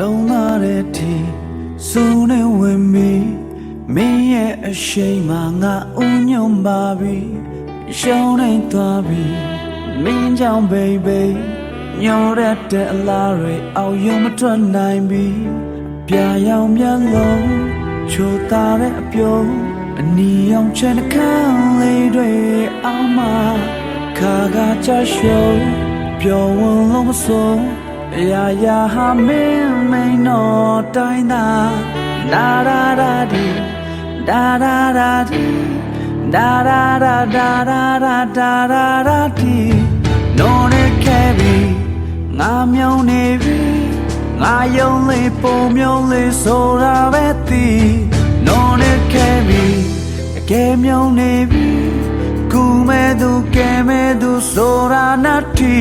လုံလာတဲ့ทีစုံနေဝင်ပြီမင်းရဲ့အရှိန်မှာငါဥညွန်ပါပြီရှုံးနေသွားပြီမင်းကြောင့် baby ညောရတဲ့အလားတွေအောင်ယုံမထွက်နိုင်ပြီပြာရောင်မျက်လုံးချိုတာတဲ့အပြုံးအနီရောင်ချင်တဲ့ခန်းလေးတွေအောင်မခါကချရှုံးပျော်ဝန်းလုံးမစိုး အရာရာဟာမင်းမိန်တော့တိုင်းသာနာရာရာဒီဒါရာရာဒီဒါရာရာဒါရာရာဒါရာရာဒီနော်နဲ့ခဲ့ပြီငါမြုံနေပြီငါယုံလေးပုံမြုံလေးဆိုတာပဲသိနော်နဲ့ခဲ့ပြီတကယ်မြုံနေပြီကူမဲ့သူကဲမဲ့သူဆိုတာနာတီ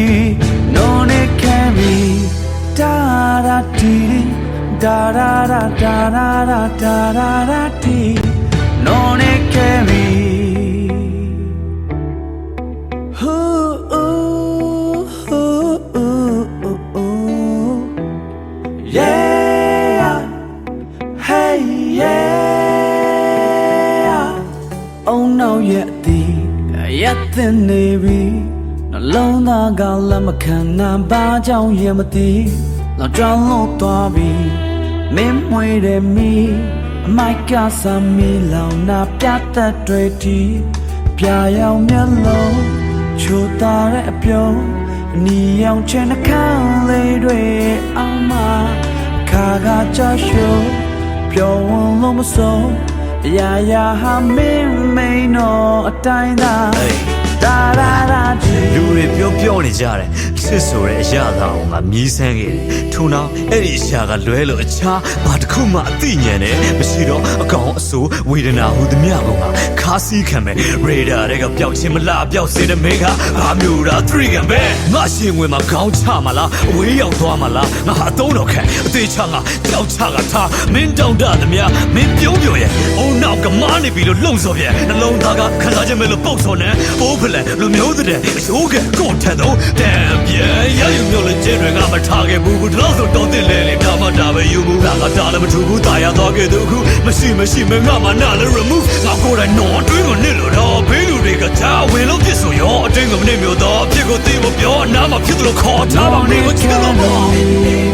တီဒါရာရာဒါရာရာဒါရာရာတီနော်နဲ့ခဲ့ပြီ Ooh, ooh, ooh, ooh, ooh, ooh. Yeah, hey, yeah. Oh no, yet the yet the navy. နှလုံးသားကလည်းမခံနိုင်ပါကြောင်းရင်မသိ လောက်ကြောင်းလို့သွားပြီမင်းမွေတဲ့မီအမိုက်ကစားမီလောင်နာပြတ်တဲ့တွေတီပြာရောင်မျက်လုံးချိုတာတဲ့အပြုံးအနီရောင်ချင်တဲ့ခန်းလေးတွေအောင်မခါကကြရှုံးပျော်ဝန်းလို့မဆုံးအရာရာဟာမင်းမိန်တော့အတိုင်းသာဒါဒါဒါဒီလူတွေပြောပြော နေကြတယ်စစ်ဆိုတဲ့အရာသာအောင်ငါမြည်ဆန်းခဲ့တယ်ထို့နောက်အဲ့ဒီအရာကလွဲလို့အခြားဘာတစ်ခုမှအသိဉာဏ်နဲ့မရှိတော့အကောင်အဆိုးဝေဒနာဟူသည်များကငါခါစီးခံမဲ့ရေဒါတွေကပျောက်ချင်းမလားပျောက်စေတဲ့မဲကဘာမျိုးလား3ကန်ပဲငါရှင်ဝင်မှာခေါင်းချမလားအဝေးရောက်သွားမလားငါဟာအသုံးတော်ခံအသေးချငါကြောက်ချကထားမင်းတောင်းတသည်များမင်းပြုံးပြော်ရဲ့အုံနောက်ကမားနေပြီလို့လုံစော်ပြန်နှလုံးသားကခံစားချက်မဲ့လို့ပုတ်စော်နေဘိုးဖလန်လူမျိုးတဲ့အရိုးကကိုထက်တော့တန်ပြန်ရယူမျိုးလည်းကျင်းတွေကမထားခဲ့ဘူးဘူးတော့ဆိုတော့တင်လေလေဒါမှဒါပဲယူဘူးငါကဒါလည်းမထူဘူးတာရသွားခဲ့သူအခုမရှိမရှိမငါမှနာလည်း remove ငါကိုယ်တိုင်တော့အတွင်းကိုနစ်လို့တော့ဘေးလူတွေကကြာဝင်လို့ပြစ်ဆိုရောအတွင်းကိုမနစ်မျိုးတော့ဖြစ်ကိုသိဖို့ပြောနားမှာဖြစ်လို့ခေါ်ထားပါနေကိုချစ်လို့ပေါ့